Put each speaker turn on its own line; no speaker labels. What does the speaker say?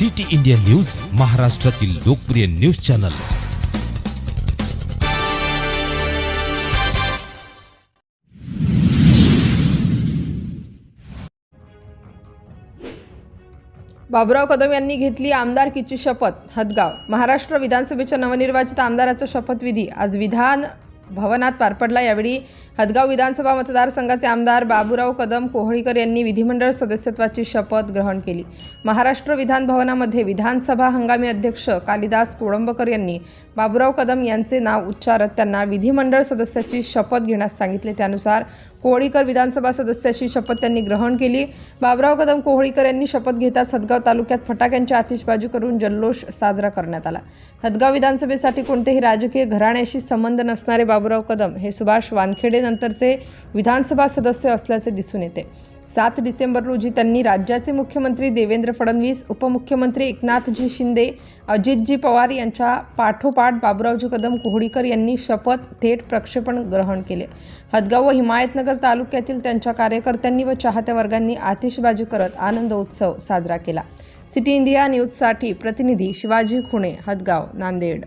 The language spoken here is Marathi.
सिटी इंडिया न्यूज महाराष्ट्रातील लोकप्रिय न्यूज चॅनल.
बाबुराव कदम यांनी घेतली आमदारकीची शपथ हदगाव. महाराष्ट्र विधानसभेच्या नवनिर्वाचित आमदाराचा शपथविधी. आज विधान भवनात पार पडला. यावेळी हदगाव विधानसभा मतदारसंघाचे आमदार बाबुराव कदम कोहळीकर यांनी विधिमंडळ सदस्यत्वाची शपथ ग्रहण केली. महाराष्ट्र विधान भवनामध्ये विधानसभा हंगामी अध्यक्ष कालिदास कोळंबकर यांनी बाबुराव कदम यांचे नाव उच्चारत त्यांना विधिमंडळ सदस्याची शपथ घेण्यास सांगितले. त्यानुसार कोहळीकर विधानसभा सदस्याची शपथ त्यांनी ग्रहण केली. बाबराव कदम कोहळीकर यांनी शपथ घेताच हदगाव तालुक्यात फटाक्यांची आतिषबाजी करून जल्लोष साजरा करण्यात आला. हदगाव विधानसभेसाठी कोणतेही राजकीय घराण्याशी संबंध नसणारे बाबुराव कदम हे सुभाष वानखेडे नंतरचे विधानसभा सदस्य असल्याचे दिसून येते. सात डिसेंबर रोजी त्यांनी राज्याचे मुख्यमंत्री देवेंद्र फडणवीस उपमुख्यमंत्री एकनाथजी शिंदे अजितजी पवार यांच्या पाठोपाठ बाबुरावजी कदम कोहडीकर यांनी शपथ थेट प्रक्षेपण ग्रहण केले. हदगाव व हिमायतनगर तालुक्यातील त्यांच्या कार्यकर्त्यांनी व चाहत्या वर्गांनी आतिषबाजी करत आनंद उत्सव साजरा केला. सिटी इंडिया न्यूजसाठी प्रतिनिधी शिवाजी खुणे हदगाव नांदेड.